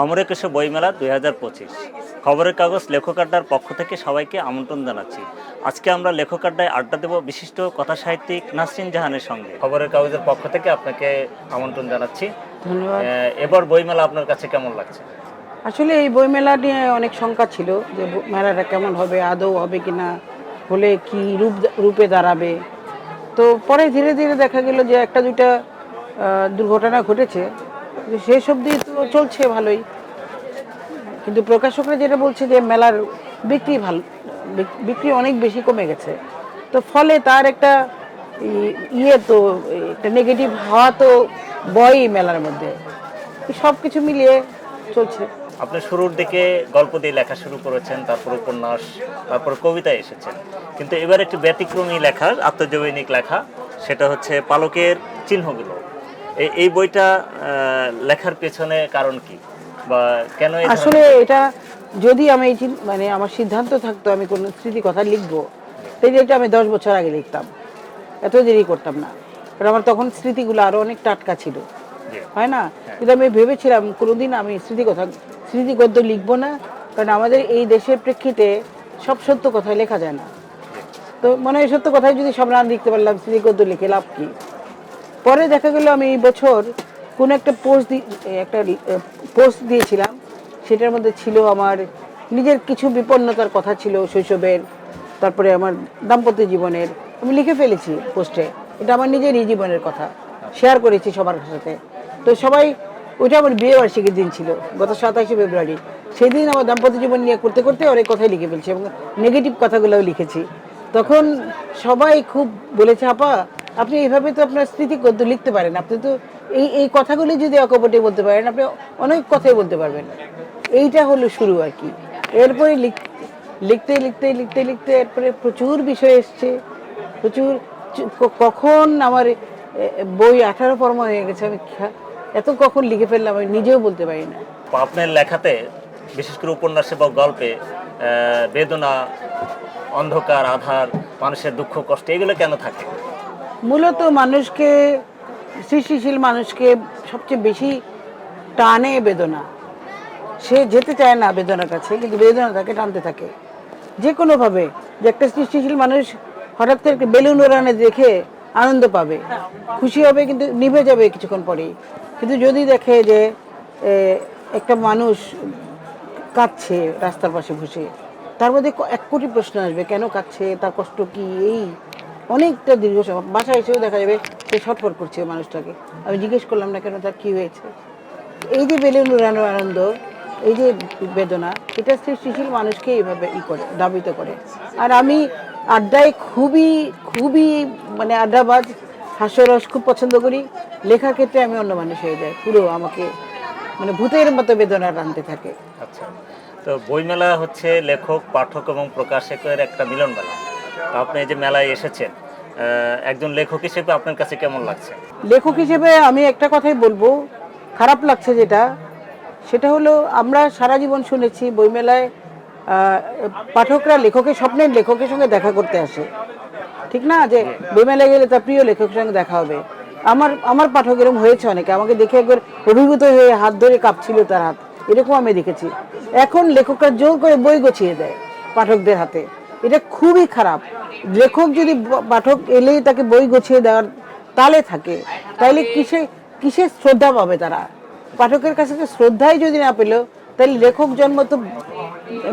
অমর একুশে বইমেলা দুই হাজার পঁচিশ। খবরের কাগজ লেখক আড্ডার পক্ষ থেকে সবাইকে আমন্ত্রণ জানাচ্ছি। আজকে আমরা লেখক আড্ডায় আড্ডা দেব বিশিষ্ট কথা সাহিত্যিক নাসরিন জাহানের সঙ্গে। খবরের কাগজের পক্ষ থেকে আপনাকে আমন্ত্রণ জানাচ্ছি। ধন্যবাদ। এবার বইমেলা আপনার কাছে কেমন লাগছে? আসলে এই বইমেলা নিয়ে অনেক শঙ্কা ছিল যে মেলাটা কেমন হবে আদৌ হবে কি না হলে কি রূপ রূপে দাঁড়াবে। তো পরে ধীরে ধীরে দেখা গেল যে একটা দুইটা দুর্ঘটনা ঘটেছে। শেষ অবধি তো চলছে ভালোই। কিন্তু প্রকাশকরা যেটা বলছে যে মেলার বিক্রি ভালো, বিক্রি অনেক বেশি কমে গেছে। তো ফলে তার একটা ইয়ে তো, একটা নেগেটিভ হাওয়া তো বয়ই মেলার মধ্যে। সব কিছু মিলিয়ে চলছে। আপনি শুরুর দিকে গল্প দিয়ে লেখা শুরু করেছেন, তারপর উপন্যাস, তারপর কবিতা এসেছেন। কিন্তু এবার একটি ব্যতিক্রমী লেখা আত্মজৈনিক লেখা, সেটা হচ্ছে পালকের চিহ্নগুলো। এই বইটা লেখার পেছনে কারণ কি? বা কেন আসলে এটা যদি আমি মানে আমার সিদ্ধান্ত থাকতো আমি কোনো স্মৃতি কথা লিখব তাহলে এটা আমি দশ বছর আগে লিখতাম। এত দেরি করতাম না। কারণ আমার তখন স্মৃতিগুলো আরও অনেক টাটকা ছিল। হয় না? কিন্তু আমি ভেবেছিলাম কোনোদিন আমি স্মৃতি কথা স্মৃতি গদ্য লিখব না কারণ আমাদের এই দেশের প্রেক্ষিতে সব সত্য কথা লেখা যায় না। তো মনে হয় সত্য কথাই যদি সব না লিখতে পারলাম স্মৃতি গদ্য লিখে লাভ কি? পরে দেখা গেল আমি এই বছর কোন একটা পোস্ট একটা পোস্ট দিয়েছিলাম। সেটার মধ্যে ছিল আমার নিজের কিছু বিপন্নতার কথা ছিল শৈশবের, তারপরে আমার দাম্পত্য জীবনের। আমি লিখে ফেলেছি পোস্টে এটা আমার নিজেরই জীবনের কথা। শেয়ার করেছি সবার সাথে। তো সবাই, ওইটা আমার বিয়ে বার্ষিকীর দিন ছিল, গত সাতাশে ফেব্রুয়ারি। সেই দিন আমার দাম্পত্য জীবন নিয়ে করতে করতে অনেক কথাই লিখে ফেলছি এবং নেগেটিভ কথাগুলোও লিখেছি। তখন সবাই খুব বলেছে, আপা আপনি এইভাবে তো আপনার স্মৃতি লিখতে পারেন। আপনি তো এই এই কথাগুলি যদি অকপটে বলতে পারেন, আপনি অনেক কথাই বলতে পারবেন। এইটা হলো শুরু আর কি। এরপরে লিখ- লিখতে লিখতে লিখতে লিখতে এরপরে প্রচুর বিষয় এসছে। প্রচুর কখন আমার বই আঠারো পর্ম হয়ে গেছে, আমি এত কখন লিখে ফেললাম আমি নিজেও বলতে পারি না। আপনার লেখাতে, বিশেষ করে উপন্যাসে বা গল্পে বেদনা, অন্ধকার, আধার, মানুষের দুঃখ, কষ্ট, এগুলো কেন থাকে? মূলত মানুষকে, সৃষ্টিশীল মানুষকে সবচেয়ে বেশি টানে বেদনা। সে যেতে চায় না বেদনার কাছে, কিন্তু বেদনা তাকে টানতে থাকে। যে কোনোভাবে যে একটা সৃষ্টিশীল মানুষ হঠাৎ করে একটা বেলুন ওড়ানে দেখে আনন্দ পাবে, খুশি হবে, কিন্তু নিভে যাবে কিছুক্ষণ পরেই। কিন্তু যদি দেখে যে একটা মানুষ কাঁদছে রাস্তার পাশে বসে তার মধ্যে এক কোটি প্রশ্ন আসবে, কেন কাঁদছে, তার কষ্ট কি, এই অনেকটা দীর্ঘ সময়। বাসায় এসেও দেখা যাবে সে ছটফট করছে মানুষটাকে। আমি জিজ্ঞেস করলাম না কেন, তার কি হয়েছে? এই যে বেলুন উড়ানোর আনন্দ, এই যে বেদনা, এটা সৃষ্টিশীল মানুষকে এইভাবে ই করে দাবিত করে। আর আমি আড্ডায় খুবই খুবই মানে আড্ডাবাজ, হাস্যরস খুব পছন্দ করি। লেখা ক্ষেত্রে আমি অন্য মানুষ হয়ে যাই, পুরো আমাকে মানে ভূতের মতো বেদনা টানতে থাকে। আচ্ছা। তো বইমেলা হচ্ছে লেখক, পাঠক এবং প্রকাশকের একটা মিলন মেলা আপনি যে মেলায় এসেছেন একজন লেখক হিসেবে আপনার কাছে কেমন লাগছে? লেখক হিসেবে আমি একটা কথাই বলব, খারাপ লাগছে যেটা, সেটা হলো আমরা সারা জীবন শুনেছি বইমেলায় পাঠকরা লেখকের স্বপ্নের লেখকের সঙ্গে দেখা করতে আসে। ঠিক না? যে বইমেলায় গেলে তার প্রিয় লেখকের সঙ্গে দেখা হবে। আমার আমার পাঠক এরকম হয়েছে অনেকে, আমাকে দেখে একবার অভিভূত হয়ে হাত ধরে কাঁপছিল তার হাত। এরকম আমি দেখেছি। এখন লেখকরা জোর করে বই গছিয়ে দেয় পাঠকদের হাতে। এটা খুবই খারাপ। লেখক যদি পাঠক এলেই তাকে বই গুছিয়ে দেওয়ার তালে থাকে তাহলে কিসে কিসে শ্রদ্ধা পাবে তারা? পাঠকের কাছে শ্রদ্ধাই যদি না পেল তাহলে লেখক জন্ম তো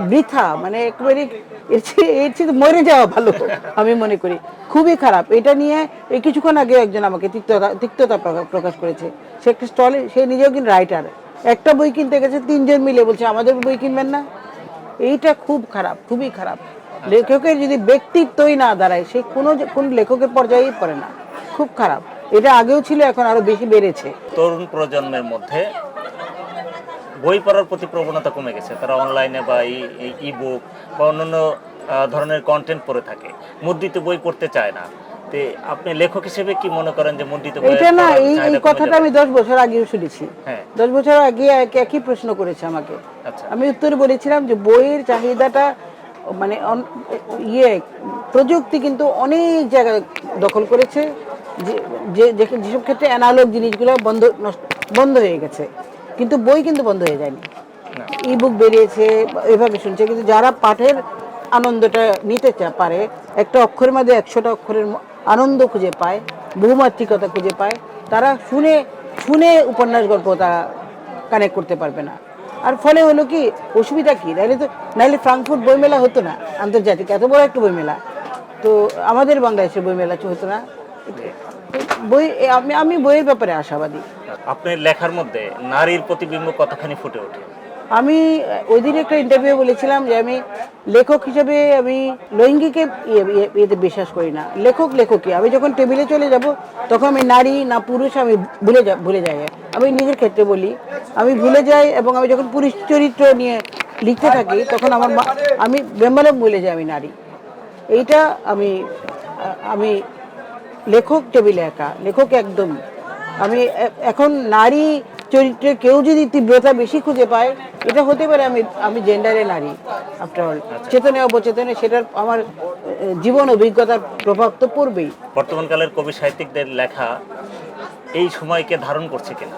বৃথা মানে একেবারে এর চেয়ে এর চেয়ে মরে যাওয়া ভালো, আমি মনে করি। খুবই খারাপ। এটা নিয়ে এই কিছুক্ষণ আগে একজন আমাকে তিক্ততা তিক্ততা প্রকা- প্রকাশ করেছে। সে একটা স্টলে, সে নিজেও কিন্তু রাইটার। একটা বই কিনতে গেছে, তিনজন মিলে বলছে, আমাদের বই কিনবেন না? এইটা খুব খারাপ, খুবই খারাপ। লেখকের যদি ব্যক্তিত্বই না দাঁড়ায় সে কোনো কোন লেখকের পর্যায়েই পড়ে না। খুব খারাপ। এটা আগেও ছিল এখন আরও বেশি বেড়েছে। তরুণ প্রজন্মের মধ্যে বই পড়ার প্রতি প্রবণতা কমে গেছে। তারা অনলাইনে বা ই বুক বা অন্যান্য ধরনের কন্টেন্ট পড়ে থাকে। মুদ্রিত বই পড়তে চায় না। তে আপনি লেখক হিসেবে কি মনে করেন যে মুদ্রিত বই এটা না এই এই কথাটা আমি দশ বছর আগেও শুনেছি। হ্যাঁ। দশ বছর আগে এক একই প্রশ্ন করেছে আমাকে। আচ্ছা। আমি উত্তরে বলেছিলাম যে বইয়ের চাহিদাটা মানে ইয়ে প্রযুক্তি কিন্তু অনেক জায়গায় দখল করেছে যে যেসব ক্ষেত্রে অ্যানালগ জিনিসগুলো বন্ধ নষ্ট বন্ধ হয়ে গেছে। কিন্তু বই কিন্তু বন্ধ হয়ে যায়নি। ই বুক বেরিয়েছে এভাবে শুনছে কিন্তু যারা পাঠের আনন্দটা নিতে চা পারে একটা অক্ষরের মধ্যে একশোটা অক্ষরের আনন্দ খুঁজে পায় বহুমাত্রিকতা খুঁজে পায় তারা শুনে শুনে উপন্যাস গল্প তারা কানেক্ট করতে পারবে না। আর ফলে হলো কি, অসুবিধা কি? নাহলে তো নাহলে ফ্রাঙ্কফুট বইমেলা হতো না, আন্তর্জাতিক, এত বড় একটা বইমেলা। তো আমাদের বাংলাদেশের বইমেলা হতো না। বই, আমি আমি বইয়ের ব্যাপারে আশাবাদী। আপনার লেখার মধ্যে নারীর প্রতিবিম্ব কতখানি ফুটে ওঠে? আমি ওই দিন একটা ইন্টারভিউ বলেছিলাম যে আমি লেখক হিসেবে আমি লৈঙ্গিকে ইয়ে- ইয়ে- ইয়েতে বিশ্বাস করি না। লেখক, লেখকই। আমি যখন টেবিলে চলে যাব, তখন আমি নারী না পুরুষ, আমি ভুলে যা, ভুলে যাই। আমি নিজের ক্ষেত্রে বলি, আমি ভুলে যাই এবং আমি যখন পুরুষ চরিত্র নিয়ে লিখতে থাকি, তখন আমার মা- আমি বেম্বালক ভুলে যাই আমি নারী। এইটা আমি আমি লেখক টেবিলে একা, লেখক একদম। আমি এখন নারী চরিত্রে কেউ যদি তীব্রতা বেশি খুঁজে পায় এটা হতে পারে আমি আমি জেন্ডারে নারী আফটার অল চেতনে অবচেতনে সেটার আমার জীবন অভিজ্ঞতার প্রভাব তো পড়বেই। বর্তমানকালের কবি সাহিত্যিকদের লেখা এই সময়কে ধারণ করছে কিনা?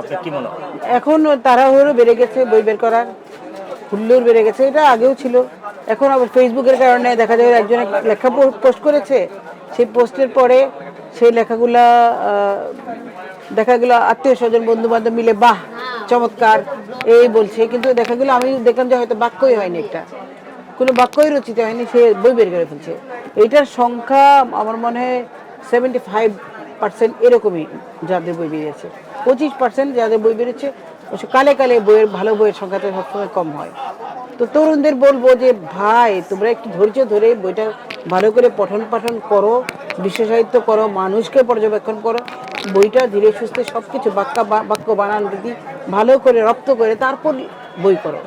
আপনার কি মনে হয়? এখন তাড়াহুড়ো বেড়ে গেছে বই বের করার। হুল্লোর বেড়ে গেছে এটা আগেও ছিল। এখন আবার ফেসবুকের কারণে দেখা যায় একজন এক লেখা পোস্ট করেছে। সেই পোস্টের পরে সেই লেখাগুলা দেখা গেল আত্মীয় স্বজন বন্ধু বান্ধব মিলে, বাহ, চমৎকার। এই বলছে। কিন্তু দেখা গেলো আমি দেখলাম যে হয়তো বাক্যই হয়নি একটা। কোনো বাক্যই রচিত হয়নি, সে বই বের করে ফেলছে। এইটার সংখ্যা আমার মনে হয় সেভেন্টি ফাইভ পার্সেন্ট এরকমই যাদের বই বেরিয়েছে। পঁচিশ পার্সেন্ট যাদের বই বেরিয়েছে কালে কালে বইয়ের, ভালো বইয়ের সংখ্যাটা সবসময় কম হয়। তো তরুণদের বলব যে, ভাই, তোমরা একটু ধৈর্য ধরে বইটা ভালো করে পঠন পাঠন করো, বিশ্ব সাহিত্য করো, মানুষকে পর্যবেক্ষণ করো। বইটা ধীরে সুস্থে সব কিছু বাক্য বাক্য বানান দিদি ভালো করে রপ্ত করে, তারপর বই করো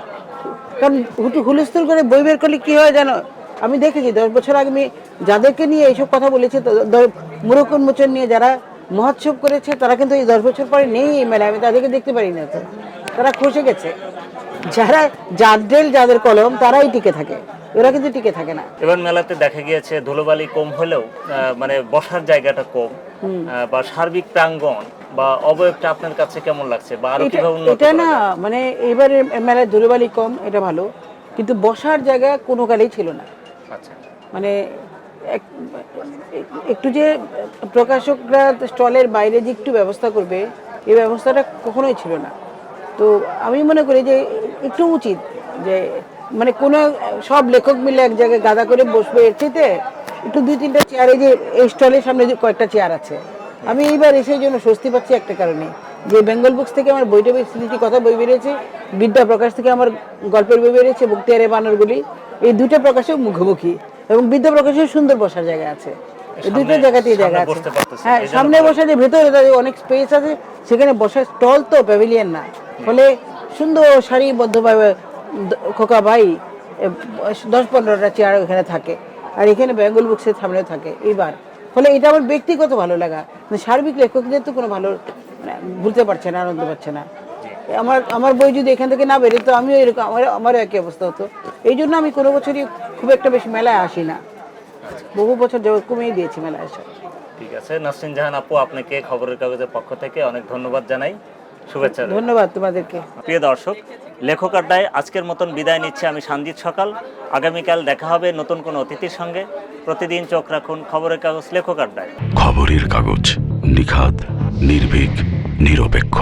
কারণ হুটু হুলস্থুল করে বই বের করলে কী হয় জানো? আমি দেখেছি, দশ বছর আগে আমি যাদেরকে নিয়ে এইসব কথা বলেছি মুরক উন্মোচন নিয়ে যারা মহোৎসব করেছে, তারা কিন্তু এই দশ বছর পরে নেই এই মেলায়, আমি তাদেরকে দেখতে পারি না। তো তারা খসে গেছে। যারা যাদের যাদের কলম, তারাই টিকে থাকে। ওরা কিন্তু টিকে থাকে না। এবার মেলাতে দেখা গিয়েছে ধুলোবালি কম হলেও মানে বসার জায়গাটা কম বা সার্বিক প্রাঙ্গণ বা অবয়বটা আপনার কাছে কেমন লাগছে বা আরও কীভাবে উন্নত এটা না মানে এবারে মেলায় ধুলোবালি কম এটা ভালো। কিন্তু বসার জায়গা কোনো কালেই ছিল না। আচ্ছা। মানে একটু যে প্রকাশকরা স্টলের বাইরে যে একটু ব্যবস্থা করবে এই ব্যবস্থাটা কখনোই ছিল না। তো আমি মনে করি যে একটু উচিত যে মানে কোনো সব লেখক মিলে এক জায়গায় গাদা করে বসবে এর চেয়েতে একটু দুই তিনটা চেয়ারে যে এই স্টলের সামনে যে কয়েকটা চেয়ার আছে। আমি এইবার এসে জন্য স্বস্তি পাচ্ছি একটা কারণে যে বেঙ্গল বুকস থেকে আমার বইটা বেশ স্মৃতি কথা বই বেরিয়েছে বিদ্যা প্রকাশ থেকে আমার গল্পের বই বেরিয়েছে বক্তিয়ারে বানরগুলি এই দুটো প্রকাশেও মুখোমুখি এবং বিদ্যা প্রকাশেও সুন্দর বসার জায়গা আছে। এই দুটো জায়গাতেই জায়গা আছে। হ্যাঁ সামনে বসে যে ভেতরে তাদের অনেক স্পেস আছে সেখানে বসার স্টল তো প্যাভিলিয়ন না। ফলে সুন্দর সারিবদ্ধভাবে খোকা ভাই দশ পনেরোটা চেয়ার ওখানে থাকে, আর এখানে বেঙ্গল বুকসের সামনেও থাকে, এইবার। ফলে এটা আমার ব্যক্তিগত ভালো লাগা। মানে সার্বিক লেখকদের তো কোনো ভালো মানে ভুলতে পারছে না, আনন্দ পাচ্ছে না। আমার আমার বই যদি এখান থেকে না বেরোতো আমিও এরকম, আমার, আমারও একই অবস্থা হতো। এই জন্য আমি কোনো বছরই খুব একটা বেশি মেলায় আসি না। বহু বছর কমিয়ে দিয়েছি মেলায় আসা ঠিক আছে, নাসরিন জাহান আপু, আপনাকে খবরের কাগজের পক্ষ থেকে অনেক ধন্যবাদ জানাই। শুভেচ্ছা ধন্যবাদ তোমাদেরকে। প্রিয় দর্শক লেখক আড্ডায় আজকের মতন বিদায় নিচ্ছে আমি সঞ্জিত সকাল। আগামীকাল দেখা হবে নতুন কোনো অতিথির সঙ্গে। প্রতিদিন চোখ রাখুন খবরের কাগজ লেখক আড্ডায়। খবরের কাগজ নিখাত নির্ভীক নিরপেক্ষ।